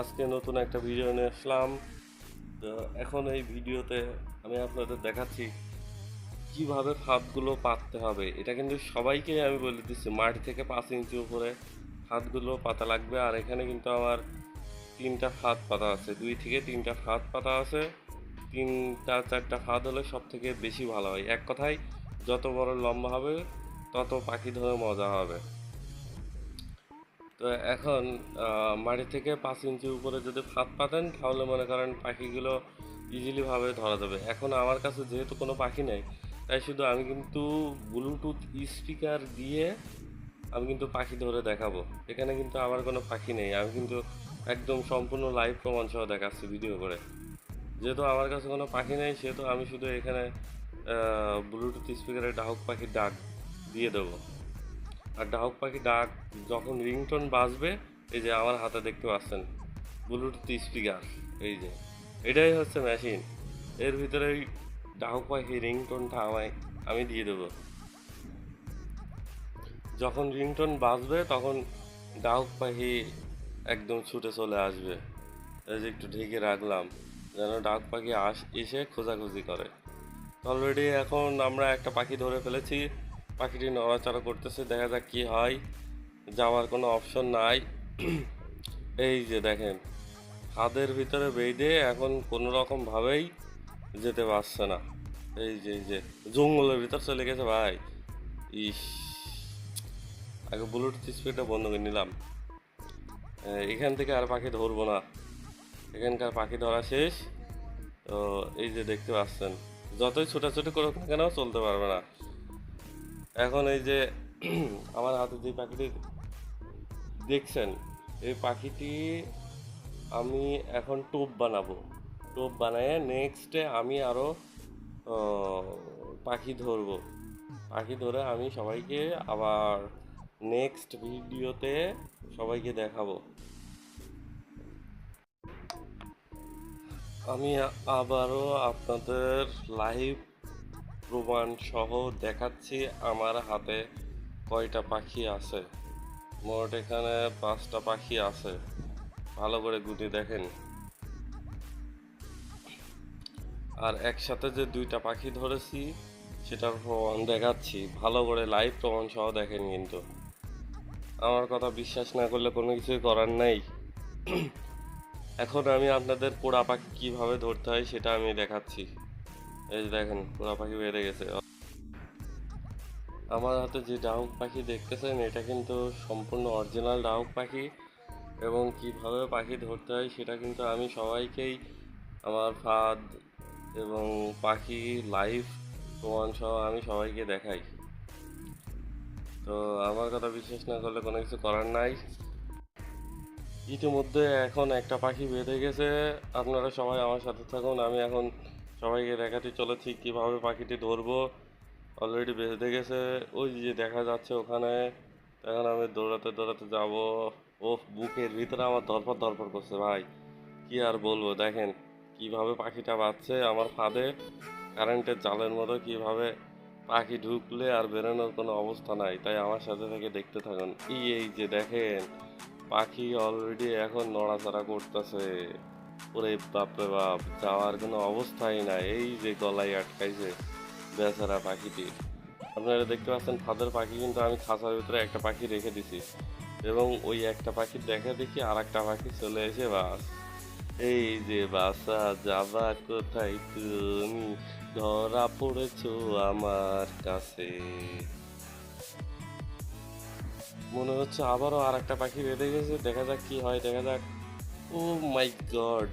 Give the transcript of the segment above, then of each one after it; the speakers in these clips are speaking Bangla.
আজকে নতুন একটা ভিডিও নিয়ে আসলাম। তো এখন এই ভিডিওতে আমি আপনাদের দেখাচ্ছি কীভাবে ফাঁদগুলো পাততে হবে। এটা কিন্তু সবাইকে আমি বলে দিচ্ছি, মাটি থেকে পাঁচ ইঞ্চি উপরে ফাঁদগুলো পাতা লাগবে। আর এখানে কিন্তু আমার তিনটা ফাঁদ পাতা আছে, দুই থেকে তিনটা ফাঁদ পাতা আছে। তিনটা, চারটা ফাঁদ হলে সব থেকে বেশি ভালো হয়। এক কথায়, যত বড় লম্বা হবে, তত পাখি ধরে মজা হবে। তো এখন মাটি থেকে পাঁচ ইঞ্চি উপরে যদি ফাঁদ পাতেন, তাহলে মনে করেন পাখিগুলো ইজিলিভাবে ধরা যাবে। এখন আমার কাছে যেহেতু কোনো পাখি নেই, তাই শুধু আমি কিন্তু ব্লুটুথ স্পিকার দিয়ে আমি কিন্তু পাখি ধরে দেখাবো। এখানে কিন্তু আমার কোনো পাখি নেই, আমি কিন্তু একদম সম্পূর্ণ লাইভ প্রমাণ সহ দেখাচ্ছি ভিডিও করে। যেহেতু আমার কাছে কোনো পাখি নেই, সেহেতু আমি শুধু এখানে ব্লুটুথ স্পিকারে ডাহুক পাখির ডাক দিয়ে দেবো। আর ডাহুক পাখি ডাক যখন রিংটোন বাজবে, এই যে আমার হাতে দেখতে পাচ্ছেন ব্লুটুথ স্পিকার এই যে, এটাই হচ্ছে মেশিন এর ভিতরে ওই ডাহুক পাখি রিংটোনটা আমায় আমি দিয়ে দেবো। যখন রিংটোন বাজবে, তখন ডাহুক পাখি একদম ছুটে চলে আসবে। এই যে একটু ঢেকে রাখলাম, যেন ডাক পাখি আস, এসে খোঁজাখুঁজি করে। অলরেডি এখন আমরা একটা পাখি ধরে ফেলেছি পাখিটি নড়াচড়া করতেছে, দেখা যাক কি হয়। যাওয়ার কোনো অপশন নাই। এই যে দেখেন, হাতের ভিতরে বেঁধে এখন কোনো রকম ভাবেই যেতে পারছে না। এই যে এই যে, জঙ্গলের ভিতর চলে গেছে ভাই। ইস, আগে ব্লুটুথ স্পিডটা বন্ধ করে নিলাম। এখান থেকে আর পাখি ধরবো না। এখানকার পাখি ধরা শেষ। তো এই যে দেখতে পাচ্ছেন, যতই ছোটাছুটি করুক না কেন চলতে পারবে না। এখন এই যে আমার হাতে যে পাখিটি দেখছেন, এই পাখিটি আমি এখন টোপ বানাবো। টোপ বানায় নেক্সটে আমি আরও পাখি ধরবো। পাখি ধরে আমি সবাইকে আবার নেক্সট ভিডিওতে সবাইকে দেখাবো। আমি আবারও আপনাদের লাইভ প্রমাণ সহ দেখাচ্ছি আমার হাতে কয়টা পাখি আছে। মোট এখানে পাঁচটা পাখি আছে। ভালো করে গুটি দেখেন। আর একসাথে যে দুইটা পাখি ধরেছি, সেটার প্রমাণ দেখাচ্ছি। ভালো করে লাইভ প্রমাণ সহ দেখেন কিন্তু। আমার কথা বিশ্বাস না করলে কোনো কিছুই করার নেই। এখন আমি আপনাদের পোড়া পাখি কীভাবে ধরতে হয় সেটা আমি দেখাচ্ছি। এই দেখেন পোড়া পাখি বেড়ে গেছে। আমার হাতে যে ডাউক পাখি দেখতেছেন, এটা কিন্তু সম্পূর্ণ অরিজিনাল ডাউক পাখি এবং কীভাবে পাখি ধরতে হয় সেটা কিন্তু আমি সবাইকেই আমার ফাঁদ এবং পাখি লাইভ প্রমাণ সহ আমি সবাইকে দেখাই। তো আমার কথা বিশ্বাস না করলে কোনো কিছু করার নাই। ইতিমধ্যে এখন একটা পাখি বেঁধে গেছে। আপনারা সবাই আমার সাথে থাকুন, আমি এখন সবাইকে দেখাতে চলেছি, কীভাবে পাখিটি ধরবো। অলরেডি বেঁধে গেছে। ওই যে দেখা যাচ্ছে ওখানে। এখন আমি দৌড়াতে দৌড়াতে যাব। ও বুকের ভিতরে আমার ধরপর ধরপর করছে ভাই। কি আর বলব, দেখেন কীভাবে পাখিটা বাজছে আমার ফাঁদে। কারেন্টের জালের মতো কীভাবে পাখি ঢুকলে আর বেরোনোর কোনো অবস্থা নাই। তাই আমার সাথে থেকে দেখতে থাকুন। এই এই যে দেখেন, পাখি অলরেডি এখন নড়াচড়া করতেছে। ওরে বাপরে বাপ, যাওয়ার কোনো অবস্থাই নাই। এই যে গলায় আটকাইছে বেচারা পাখিটি। আপনারা দেখতে পাচ্ছেন ফাদের পাখি কিন্তু আমি খাঁচার ভিতরে একটা পাখি রেখে দিছি। এবং ওই একটা পাখি দেখে দেখি আর একটা পাখি চলে এসে বাস। এই যে বাসা যাবা কোথায় তুমি? ধরা পড়েছ আমার কাছে। মনে হচ্ছে আবারও আর একটা পাখি বেঁধে গেছে। দেখা যাক কি হয়, দেখা যাক। ও মাই গড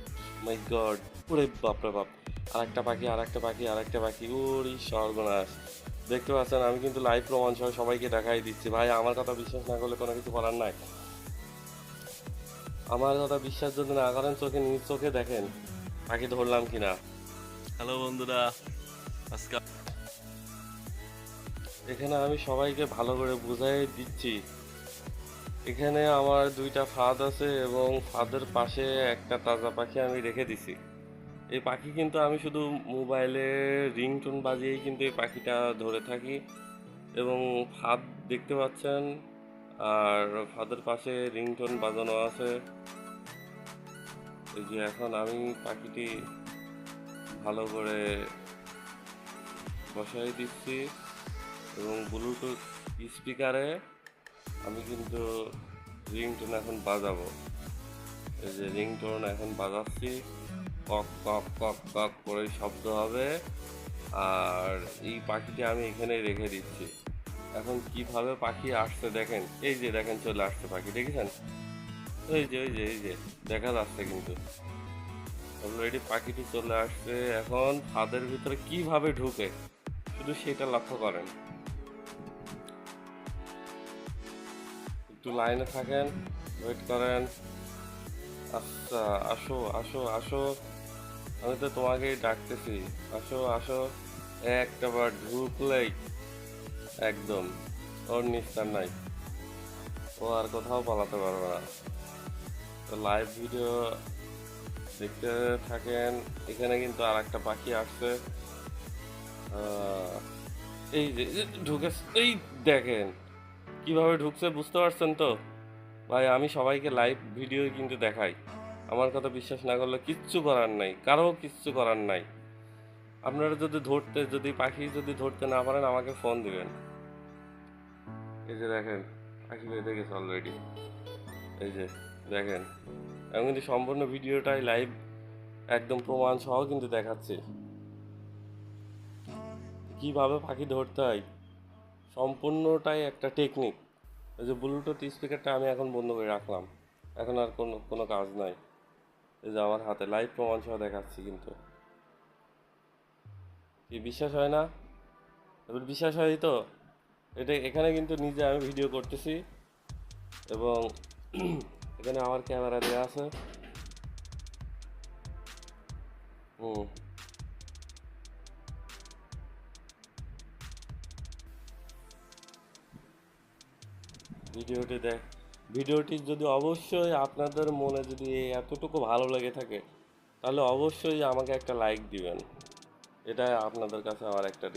মাই গড ওরে বাপরে বাপ। আর একটা পাখি আর একটা পাখি আর একটা পাখি। ওরে সর্বনাশ। দেখতে পাচ্ছেন আমি কিন্তু লাইভ প্রমাণ সহ সবাইকে দেখাই দিচ্ছি। ভাই আমার কথা বিশ্বাস না করলে কোনো কিছু করার নাই। আমার কথা বিশ্বাস যদি না করেন চোখে নিজ চোখে দেখেন পাখি ধরলাম কিনা। হ্যালো বন্ধুরা। আজকে এখানে আমি সবাইকে ভালো করে বুঝাই দিচ্ছি। এখানে আমার দুইটা ফাঁদ আছে এবং ফাঁদের পাশে একটা তাজা পাখি আমি রেখে দিছি। এই পাখি কিন্তু আমি শুধু মোবাইলে রিংটোন বাজিয়েই কিন্তু এই পাখিটা ধরে থাকি এবং ফাঁদ দেখতে পাচ্ছেন, আর ফাঁদের পাশে রিংটোন বাজানো আছে। এই যে এখন আমি পাখিটি ভালো করে বসাই দিচ্ছি এবং ব্লুটুথ স্পিকারে আমি কিন্তু রিংটোন এখন বাজাবো। এই যে রিংটোন এখন বাজাচ্ছি। কক কক কক কক করে শব্দ হবে। আর এই পাখিটি আমি এখানে রেখে দিচ্ছি। এখন কীভাবে পাখি আসছে দেখেন, এই যে দেখেন চলে আসছে পাখি, দেখেছেন? ওই যে ওই যে, এই যে, দেখা যাচ্ছে কিন্তু। অলরেডি পাখিটি চলে আসছে। এখন ছাদের ভিতরে কীভাবে ঢুকে? শুধু সেটা লক্ষ্য করেন। একটু লাইনে থাকেন ওয়েট করেন। আচ্ছা আসো আসো আসো। আমি তো তোমাকেই ডাকতেছি। আসো আসো। একটা বার ঢুকলেই একদম ওর নিস্তার নাই। ও আর কোথাও পালাতে পারবে না। তো লাইভ ভিডিও দেখতে থাকেন। এখানে কিন্তু আর একটা পাখি আসছে। এই যে ঢুকে এই দেখেন। কীভাবে ঢুকছে বুঝতে পারছেন তো? ভাই, আমি সবাইকে লাইভ ভিডিও কিন্তু দেখাই। আমার কথা বিশ্বাস না করলে কিচ্ছু করার নাই, কারও কিচ্ছু করার নাই। আপনারা যদি ধরতে, যদি পাখি যদি ধরতে না পারেন, আমাকে ফোন দিবেন। এই যে দেখেন, পাখি বেঁধে গেছে অলরেডি এই যে দেখেন, আমি কিন্তু সম্পূর্ণ ভিডিওটাই লাইভ একদম প্রমাণ সহ কিন্তু দেখাচ্ছি। কীভাবে পাখি ধরতে হয়? সম্পূর্ণটাই একটা টেকনিক এই যে ব্লুটুথ স্পিকারটা আমি এখন বন্ধ করে রাখলাম। এখন আর কোনো কোনো কাজ নাই। এই যে আমার হাতে লাইভ প্রমাণ সহ দেখাচ্ছি কিন্তু। কি বিশ্বাস হয় না? এবার বিশ্বাস হয় তো। এটা এখানে কিন্তু নিজে আমি ভিডিও করতেছি এবং এখানে আমার ক্যামেরা দেওয়া আছে। হুম। ভিডিওটি দেখ। ভিডিওটি যদি অবশ্যই আপনাদের মনে যদি এতটুকু ভালো লেগে থাকে, তাহলে অবশ্যই আমাকে একটা লাইক দিবেন। এটা আপনাদের কাছে আমার একটা